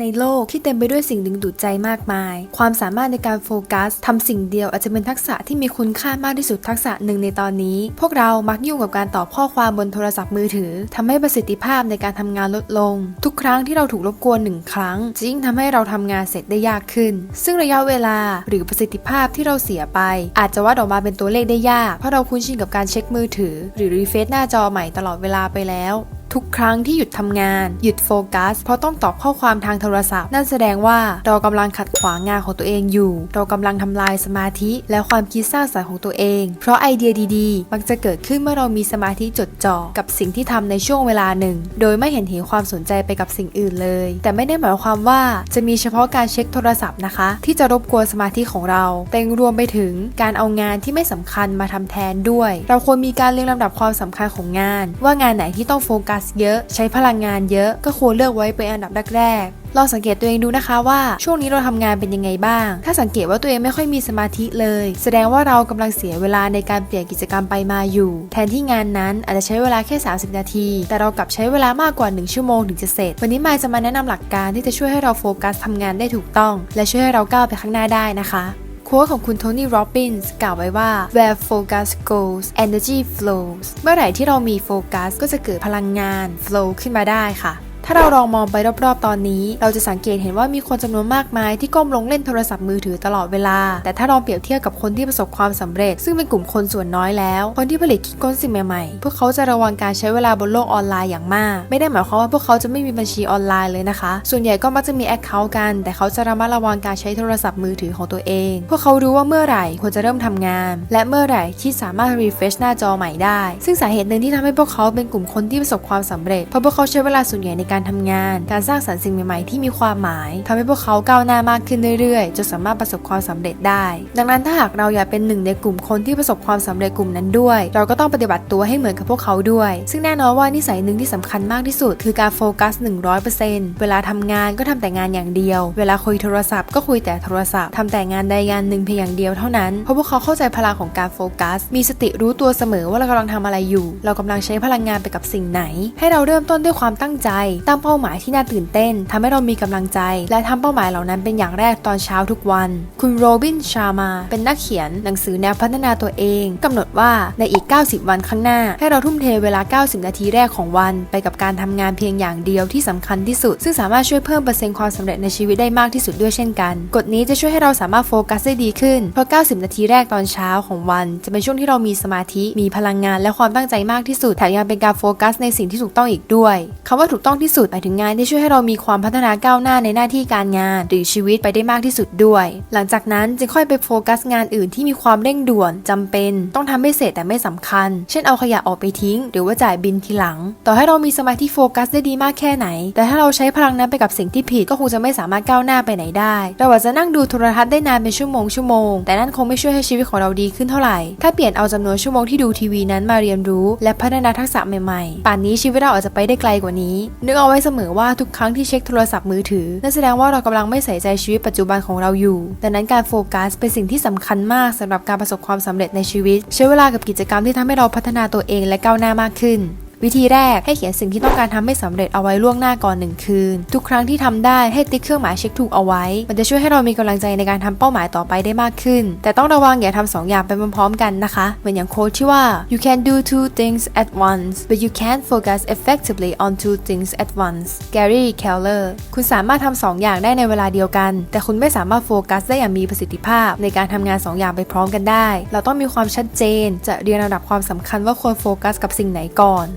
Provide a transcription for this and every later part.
ในโลกที่เต็มไปด้วยสิ่งดึงดูดใจมากมาย ความสามารถในการโฟกัสทำสิ่งเดียวอาจจะเป็นทักษะที่มีคุณค่ามากที่สุดทักษะหนึ่งในตอนนี้ พวกเรามักยุ่งกับการตอบข้อความบนโทรศัพท์มือถือทำให้ประสิทธิภาพในการทำงานลดลง ทุกครั้งที่เราถูกรบกวนหนึ่งครั้งจะยิ่งทำให้เราทำงานเสร็จได้ยากขึ้น ซึ่งระยะเวลาหรือประสิทธิภาพที่เราเสียไป อาจจะวัดออกมาเป็นตัวเลขได้ยากเพราะเราคุ้นชินกับการเช็คมือถือ หรือรีเฟซหน้าจอใหม่ตลอดเวลาไปแล้ว ทุกครั้งที่หยุดทำงาน หยุดโฟกัส เพราะต้องตอบข้อความทางโทรศัพท์ นั่นแสดงว่าเรากำลังขัดขวางงานของตัวเองอยู่ เรากำลังทำลายสมาธิ และความคิดสร้างสรรค์ของตัวเอง เพราะไอเดียดีๆ มักจะเกิดขึ้นเมื่อเรามีสมาธิจดจ่อกับสิ่งที่ทำในช่วงเวลาหนึ่ง โดยไม่เห็นเหความสนใจไปกับสิ่งอื่นเลย แต่ไม่ได้หมายความว่าจะมีเฉพาะการเช็คโทรศัพท์นะคะ ที่จะรบกวนสมาธิของเราแต่งรวมไปถึงการเอางานที่ไม่สำคัญมาทำแทนด้วย เราควรมีการเรียงลำดับความสำคัญของงาน ว่างานไหนที่ต้องโฟกัสเยอะ ใช้พลังงานเยอะก็ควรเลือกไว้เป็นอันดับแรกๆลองสังเกตตัวเองดูนะคะว่าช่วงนี้เราทำงานเป็นยังไงบ้าง ถ้าสังเกตว่าตัวเองไม่ค่อยมีสมาธิเลย แสดงว่าเรากำลังเสียเวลาในการเปลี่ยนกิจกรรมไปมาอยู่ แทนที่งานนั้นอาจจะใช้เวลาแค่ 30 นาที แต่เรากลับใช้เวลามากกว่า 1 ชั่วโมงถึงจะเสร็จ วันนี้มายจะมาแนะนำหลักการที่จะช่วยให้เราโฟกัสทำงานได้ถูกต้อง และช่วยให้เราก้าวไปข้างหน้าได้นะคะ ค้ดของคุณโทนี่โรบินส์กล่าวไว้ว่า where focus goes energy flows เมื่อไหร่ที่เรามีโฟกัสก็จะเกิดพลังงาน flow ขึ้นมาได้ค่ะ ถ้าเราลองมองไปรอบๆ ตอนนี้ เราจะสังเกตเห็นว่ามีคนจำนวนมากมายที่ก้มลงเล่นโทรศัพท์มือถือตลอดเวลา แต่ถ้าลองเปรียบเทียบกับคนที่ประสบความสำเร็จ ซึ่งเป็นกลุ่มคนส่วนน้อยแล้ว คนที่ผลิตคิดค้นสิ่งใหม่ๆ พวกเขาจะระวังการใช้เวลาบนโลกออนไลน์อย่างมาก ไม่ได้หมายความว่าพวกเขาจะไม่มีบัญชีออนไลน์เลยนะคะ ส่วนใหญ่ก็มักจะมีแอคเคาท์กัน แต่เขาจะระมัดระวังการใช้โทรศัพท์มือถือของตัวเอง พวกเขารู้ว่าเมื่อไหร่ควรจะเริ่มทำงาน และเมื่อไหร่ที่สามารถรีเฟชหน้าจอใหม่ได้ ซึ่งสาเหตุหนึ่งที่ทำให้พวกเขาเป็นกลุ่มคนที่ประสบความสำเร็จเพราะพวกเขาใช้เวลาส่วนใหญ่ในการการทำงาน การสร้างสรรค์สิ่งใหม่ๆที่มีความหมายทำให้พวกเขาก้าวหน้ามากขึ้นเรื่อยๆจนสามารถประสบความสำเร็จได้ ดังนั้นถ้าหากเราอยากเป็นหนึ่งในกลุ่มคนที่ประสบความสำเร็จกลุ่มนั้นด้วย เราก็ต้องปฏิบัติตัวให้เหมือนกับพวกเขาด้วย ซึ่งแน่นอนว่านิสัยหนึ่งที่สำคัญมากที่สุด คือการโฟกัส 100%เวลาทำงานก็ทำแต่งานอย่างเดียว เวลาคุยโทรศัพท์ก็คุยแต่โทรศัพท์ทำแต่งานใดงานหนึ่งเพียงอย่างเดียวเท่านั้น เพราะพวกเขาเข้าใจพลังของการโฟกัส มีสติรู้ตัวเสมอว่าเรากำลังทำอะไรอยู่ เรากำลังใช้พลังงานไปกับสิ่งไหน ให้เราเริ่มต้นด้วยความตั้งใจตั้งเป้าหมายที่น่าตื่นเต้นทำให้เรามีกำลังใจ และทำเป้าหมายเหล่านั้นเป็นอย่างแรกตอนเช้าทุกวัน คุณโรบินชามา เป็นนักเขียนหนังสือแนวพัฒนาตัวเองกำหนดว่าในอีก 90 วันข้างหน้า ให้เราทุ่มเทเวลา 90 นาทีแรกของวัน ไปกับการทำงานเพียงอย่างเดียวที่สำคัญที่สุด ซึ่งสามารถช่วยเพิ่มเปอร์เซ็นต์ความสำเร็จในชีวิตได้มากที่สุดด้วยเช่นกัน กฎนี้จะช่วยให้เราสามารถโฟกัสได้ดีขึ้น เพราะ 90 นาทีแรกตอนเช้าของวัน จะเป็นช่วงที่เรามีสมาธิ มีพลังงานและความตั้งใจมากที่สุด แถมยังเป็นการโฟกัสในสิ่งที่ถูกต้องอีกด้วยคำว่าถูกต้องที่สุดหมายถึงงานที่ช่วยให้เรามีความพัฒนาก้าวหน้าในหน้าที่การงาน หรือชีวิตไปได้มากที่สุดด้วย หลังจากนั้นจึงค่อยไปโฟกัสงานอื่นที่มีความเร่งด่วนจำเป็น ต้องทำให้เสร็จแต่ไม่สำคัญ เช่นเอาขยะออกไปทิ้ง หรือว่าจ่ายบินทีหลัง ต่อให้เรามีสมาธิโฟกัสได้ดีมากแค่ไหน แต่ถ้าเราใช้พลังนั้นไปกับสิ่งที่ผิดก็คงจะไม่สามารถก้าวหน้าไปไหนได้ เราอาจจะนั่งดูโทรทัศน์ได้นานเป็นชั่วโมงชั่วโมงแต่นั่นคงไม่ช่วยให้ชีวิตของเราดีขึ้นเท่าไหร่ ถ้าเปลี่ยนเอาจำนวนชั่วโมงที่ดูทีวีนั้นมาเรียนรู้ และพัฒนาทักษะใหม่ๆ ป่านนี้ชีวิตเราอาจจะไปได้ไกลกว่านี้นึกเอาาไว้เสมอว่าทุกครั้งที่เช็คโทรศัพท์มือถือนั่นแสดงว่าเรากำลังไม่ใส่ใจชีวิตปัจจุบันของเราอยู่ดังนั้นการโฟกัสเป็นสิ่งที่สำคัญมากสำหรับการประสบความสำเร็จในชีวิต ใช้เวลากับกิจกรรมที่ทำให้เราพัฒนาตัวเองและก้าวหน้ามากขึ้น วิธีแรกให้เขียนสิ่งที่ต้องการทำให้สำเร็จเอาไว้ล่วงหน้าก่อนหนึ่งคืน ทุกครั้งที่ทำได้ให้ติ๊กเครื่องหมายเช็คถูกเอาไว้ มันจะช่วยให้เรามีกำลังใจในการทำเป้าหมายต่อไปได้มากขึ้น แต่ต้องระวังอย่าทำสองอย่างไปพร้อมๆกันนะคะ เหมือนอย่างโค้ดที่ว่า you can do two things at once but you can't focus effectively on two things at once Gary Keller คุณสามารถทำสองอย่างได้ในเวลาเดียวกัน แต่คุณไม่สามารถโฟกัสได้อย่างมีประสิทธิภาพ ในการทำงานสองอย่างไปพร้อมกันได้ เราต้องมีความชัดเจน จะเรียงลำดับความสำคัญว่าควรโฟกัสกับสิ่งไหนก่อน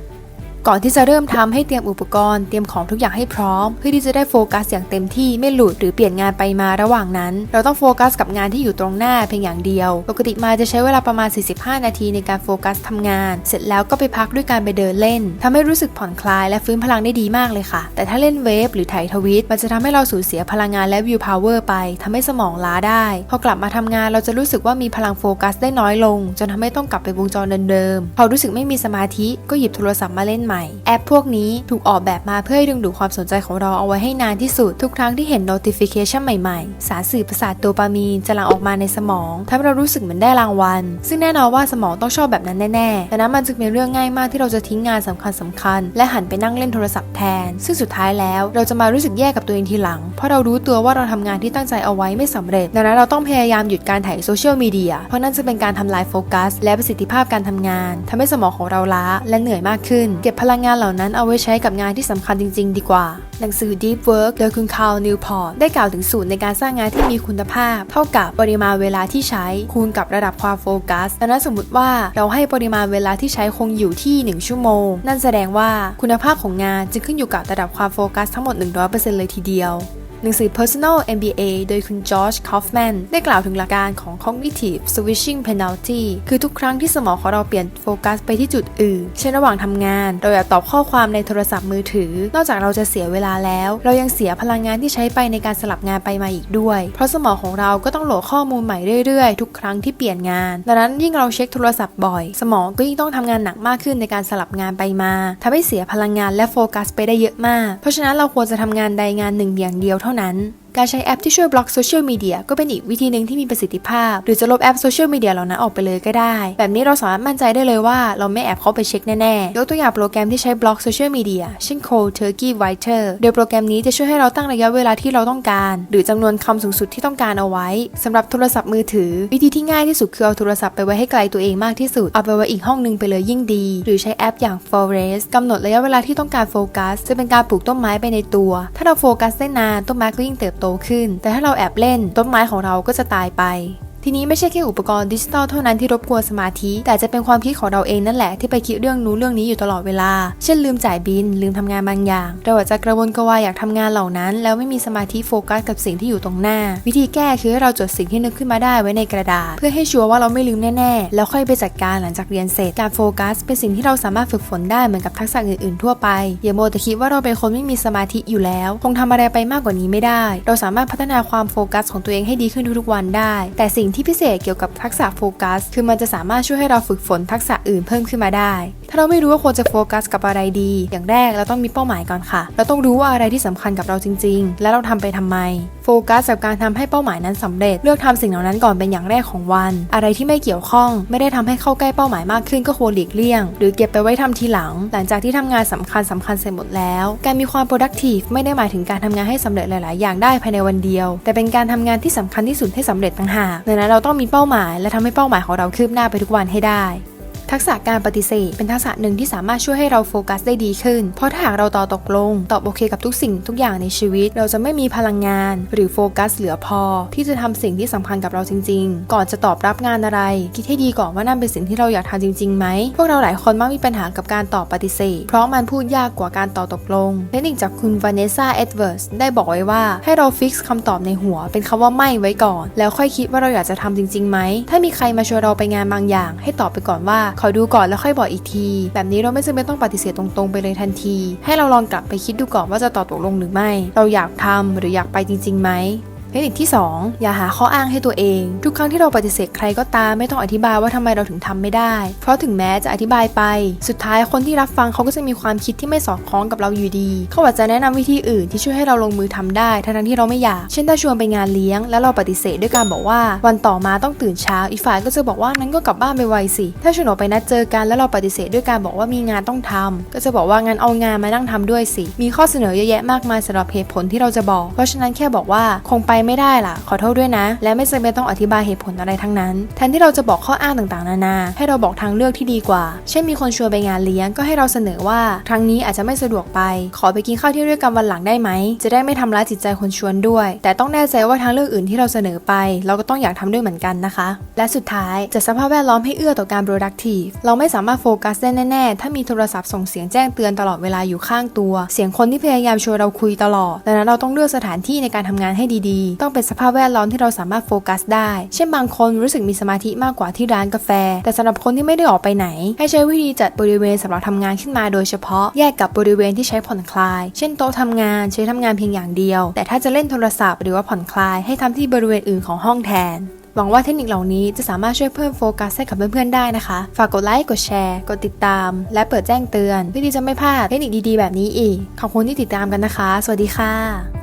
ก่อนที่จะเริ่มทำให้เตรียมอุปกรณ์เตรียมของทุกอย่างให้พร้อม เพื่อที่จะได้โฟกัสอย่างเต็มที่ไม่หลุดหรือเปลี่ยนงานไปมาระหว่างนั้น เราต้องโฟกัสกับงานที่อยู่ตรงหน้าเพียงอย่างเดียว ปกติมาจะใช้เวลาประมาณ 45 นาทีในการโฟกัสทำงาน เสร็จแล้วก็ไปพักด้วยการไปเดินเล่นทำให้รู้สึกผ่อนคลายและฟื้นพลังได้ดีมากเลยค่ะ แต่ถ้าเล่นเวฟหรือถ่ายทวิต มันจะทำให้เราสูญเสียพลังงานและวิวพาวเวอร์ไปทำให้สมองล้าได้ พอกลับมาทำงานเราจะรู้สึกว่ามีพลังโฟกัสได้น้อยลง จนทำให้ต้องกลับไปวงจรเดิมๆพอรู้สึกไม่มีสมาธิก็หยิบโทรศัพท์มาเล่นใหม่ แอปพวกนี้ถูกออกแบบมาเพื่อให้ดึงดูดความสนใจของเราเอาไว้ให้นานที่สุด ทุกครั้งที่เห็น notification ใหม่ๆ สารสื่อประสาทโดปามีนจะหลั่งออกมาในสมองทำให้เรารู้สึกเหมือนได้รางวัล ซึ่งแน่นอนว่าสมองต้องชอบแบบนั้นแน่ๆดังนั้นมันจึงเป็นเรื่องง่ายมากที่เราจะทิ้งงานสำคัญสำคัญๆและหันไปนั่งเล่นโทรศัพท์แทน ซึ่งสุดท้ายแล้วเราจะมารู้สึกแย่กับตัวเองทีหลัง เพราะเรารู้ตัวว่าเราทำงานที่ตั้งใจเอาไว้ไม่สำเร็จ ดังนั้นเราต้องพยายามหยุดการถ่ายโซเชียลมีเดีย เพราะนั่นจะเป็นการทำลายโฟกัส และประสิทธิภาพการทำงานทำให้สมองของเราล้าและเหนื่อยมากขึ้น เก็บพลังงานเหล่านั้นเอาไว้ใช้กับงานที่สำคัญจริง ๆ ดีกว่า หนังสือ Deep Work โดยคุณคาร์ลนิวพอร์ตได้กล่าวถึงสูตรในการสร้างงานที่มีคุณภาพ เท่ากับปริมาณเวลาที่ใช้คูณกับระดับความโฟกัสดังนั้นสมมติว่าเราให้ปริมาณเวลาที่ใช้คงอยู่ที่ 1 ชั่วโมง นั่นแสดงว่าคุณภาพของงานจึงขึ้นอยู่กับระดับความโฟกัสทั้งหมด 100%เลยทีเดียว หนังสือ Personal MBA โดยคุณจอร์จคอฟแมนได้กล่าวถึงหลักการของ Cognitive Switching Penalty คือทุกครั้งที่สมองของเราเปลี่ยนโฟกัสไปที่จุดอื่น เช่นระหว่างทำงาน เราอยากตอบข้อความในโทรศัพท์มือถือ นอกจากเราจะเสียเวลาแล้ว เรายังเสียพลังงานที่ใช้ไปในการสลับงานไปมาอีกด้วย เพราะสมองของเราก็ต้องโหลดข้อมูลใหม่เรื่อยๆ ทุกครั้งที่เปลี่ยนงาน ดังนั้นยิ่งเราเช็คโทรศัพท์บ่อย สมองก็ยิ่งต้องทำงานหนักมากขึ้นในการสลับงานไปมาทำให้เสียพลังงานและโฟกัสไปได้เยอะมาก เพราะฉะนั้นเราควรจะทำงานใดงานหนึ่งอย่างเดียวเท่าเท่านั้นการใช้แอปที่ช่วยบล็อกโซเชียลมีเดียก็เป็นอีกวิธีหนึ่งที่มีประสิทธิภาพ หรือจะลบแอปโซเชียลมีเดียเหล่านั้นออกไปเลยก็ได้ แบบนี้เราสามารถมั่นใจได้เลยว่าเราไม่แอบเข้าไปเช็คแน่ๆ ยกตัวอย่างโปรแกรมที่ใช้บล็อกโซเชียลมีเดียเช่น Cold Turkey Writer โดยโปรแกรมนี้จะช่วยให้เราตั้งระยะเวลาที่เราต้องการ หรือจำนวนคำสูงสุดที่ต้องการเอาไว้สำหรับโทรศัพท์มือถือ วิธีที่ง่ายที่สุดคือเอาโทรศัพท์ไปไว้ให้ไกลตัวเองมากที่สุดเอาไปไว้อีกห้องหนึงไปเลยยิ่งดี หรือใช้แอปอย่าง Forest กำหนดระยะเวลาที่ต้องการโฟกัสจะเป็นการปลูกต้นไม้ไปในตัว ถ้าเราโฟกัสได้นานต้นไม้ก็ยิ่งเติบโตขึ้น แต่ถ้าเราแอบเล่นต้นไม้ของเราก็จะตายไป ทีนี้ไม่ใช่แค่อุปกรณ์ดิจิตอลเท่านั้นที่รบกวนสมาธิ แต่จะเป็นความคิดของเราเองนั่นแหละที่ไปคิดเรื่องนู้นเรื่องนี้อยู่ตลอดเวลา เช่นลืมจ่ายบิน ลืมทำงานบางอย่าง เราอาจจะกระวนกระวายอยากทำงานเหล่านั้น แล้วไม่มีสมาธิโฟกัสกับสิ่งที่อยู่ตรงหน้า วิธีแก้คือให้เราจดสิ่งที่นึกขึ้นมาได้ไว้ในกระดาษ เพื่อให้ชัวร์ว่าเราไม่ลืมแน่ๆ แล้วค่อยไปจัดการหลังจากเรียนเสร็จการโฟกัส เป็นสิ่งที่เราสามารถฝึกฝนได้เหมือนกับทักษะอื่นๆทั่วไปอย่าโมแต่คิดว่าเราเป็นคนไม่มีสมาธิอยู่แล้ว คงทำอะไรไปมากกว่านี้ไม่ได้ เราสามารถพัฒนาความโฟกัสของตัวเองให้ดีขึ้นทุกๆวันได้ แต่สิ่งที่พิเศษเกี่ยวกับทักษะโฟกัส คือมันจะสามารถช่วยให้เราฝึกฝนทักษะอื่นเพิ่มขึ้นมาได้ เราไม่รู้ว่าควรจะโฟกัสกับอะไรดี อย่างแรกเราต้องมีเป้าหมายก่อนค่ะ เราต้องรู้ว่าอะไรที่สำคัญกับเราจริง ๆ และเราทำไปทำไม โฟกัสกับการทำให้เป้าหมายนั้นสำเร็จ เลือกทำสิ่งเหล่านั้นก่อนเป็นอย่างแรกของวัน อะไรที่ไม่เกี่ยวข้อง ไม่ได้ทำให้เข้าใกล้เป้าหมายมากขึ้นก็ควรหลีกเลี่ยง หรือเก็บไปไว้ทำทีหลัง หลังจากที่ทำงานสำคัญสำคัญเสร็จหมดแล้ว การมีความ productive ไม่ได้หมายถึงการทำงานให้สำเร็จหลาย ๆ อย่างได้ภายในวันเดียว แต่เป็นการทำงานที่สำคัญที่สุดให้สำเร็จต่างหากดังนั้นเราต้องมีเป้าหมาย และทำให้เป้าหมายของเราคืบหน้าไปทุกวันให้ได้ ทักษะการปฏิเสธ เป็นทักษะหนึ่งที่สามารถช่วยให้เราโฟกัสได้ดีขึ้น เพราะถ้าหากเราตอบตกลง ตอบโอเคกับทุกสิ่งทุกอย่างในชีวิต เราจะไม่มีพลังงาน หรือโฟกัสเหลือพอ ที่จะทำสิ่งที่สำคัญกับเราจริง ๆ ก่อนจะตอบรับงานอะไร คิดให้ดีก่อนว่านั่นเป็นสิ่งที่เราอยากทำจริงๆไหมพวกเราหลายคนมักมีปัญหากับการตอบปฏิเสธ เพราะมันพูดยากกว่าการตอบตกลงเทคนิคจากคุณวานเนซ่าเอ็ดเวิร์สได้บอกไว้ว่าให้เราฟิกซ์คำตอบในหัว เป็นคำว่าไม่ไว้ก่อน แล้วค่อยคิดว่าเราอยากจะทำจริงๆไหมถ้ามีใครมาชวนเราไปงานบางอย่าง ให้ตอบไปก่อนว่าขอดูก่อนแล้วค่อยบอกอีกที แบบนี้เราไม่จำเป็นต้องปฏิเสธตรงๆไปเลยทันที ให้เราลองกลับไปคิดดูก่อนว่าจะตอบตกลงหรือไม่ เราอยากทำหรืออยากไปจริงๆไหม เทคนิคที่ 2 อย่าหาข้ออ้างให้ตัวเอง ทุกครั้งที่เราปฏิเสธใครก็ตามไม่ต้องอธิบายว่าทำไมเราถึงทำไม่ได้ เพราะถึงแม้จะอธิบายไป สุดท้ายคนที่รับฟังเขาก็จะมีความคิดที่ไม่สอดคล้องกับเราอยู่ดี เขาอาจจะแนะนำวิธีอื่นที่ช่วยให้เราลงมือทำได้ทั้งที่เราไม่อยาก เช่นถ้าชวนไปงานเลี้ยง แล้วเราปฏิเสธด้วยการบอกว่า วันต่อมาต้องตื่นเช้าอีกฝ่ายก็จะบอกว่านั้นก็กลับบ้านไปไวสิ ถ้าชวนออกไปนัดเจอกันแล้วเราปฏิเสธด้วยการบอกว่ามีงานต้องทำก็จะบอกว่างั้นเอางานมานั่งทำด้วยสิ มีข้อเสนอเยอะแยะมากมายสำหรับเหตุผลที่เราจะบอก เพราะฉะนั้นแค่บอกว่าคงไปไม่ได้ล่ะ ขอโทษด้วยนะ และไม่จำเป็นต้องอธิบายเหตุผลอะไรทั้งนั้น แทนที่เราจะบอกข้ออ้างต่างๆ นานา ให้เราบอกทางเลือกที่ดีกว่า เช่นมีคนชวนไปงานเลี้ยงก็ให้เราเสนอว่า ครั้งนี้อาจจะไม่สะดวกไป ขอไปกินข้าวที่ด้วยกันวันหลังได้ไหม จะได้ไม่ทำร้ายจิตใจคนชวนด้วย แต่ต้องแน่ใจว่าทางเลือกอื่นที่เราเสนอไป เราก็ต้องอยากทำด้วยเหมือนกันนะคะ และสุดท้ายจัดสภาพแวดล้อมให้เอื้อต่อการ productive เราไม่สามารถโฟกัสได้แน่ๆ ถ้ามีโทรศัพท์ส่งเสียงแจ้งเตือนตลอดเวลาอยู่ข้างตัว เสียงคนที่พยายามชวนเราคุยตลอด ดังนั้นเราต้องเลือกสถานที่ในการทำงานให้ดีต้องเป็นสภาพแวดล้อมที่เราสามารถโฟกัสได้ เช่นบางคนรู้สึกมีสมาธิมากกว่าที่ร้านกาแฟ แต่สำหรับคนที่ไม่ได้ออกไปไหน ให้ใช้วิธีจัดบริเวณสำหรับทำงานขึ้นมาโดยเฉพาะแยกกับบริเวณที่ใช้ผ่อนคลาย เช่นโต๊ะทำงานใช้ทำงานเพียงอย่างเดียว แต่ถ้าจะเล่นโทรศัพท์หรือว่าผ่อนคลายให้ทำที่บริเวณอื่นของห้องแทนหวังว่าเทคนิคเหล่านี้จะสามารถช่วยเพิ่มโฟกัสให้กับเพื่อนๆได้นะคะ ฝากกดไลค์ กดแชร์ กดติดตาม และเปิดแจ้งเตือน เพื่อที่จะไม่พลาดเทคนิคดีๆ แบบนี้อีก ขอบคุณที่ติดตามกันนะคะ สวัสดีค่ะ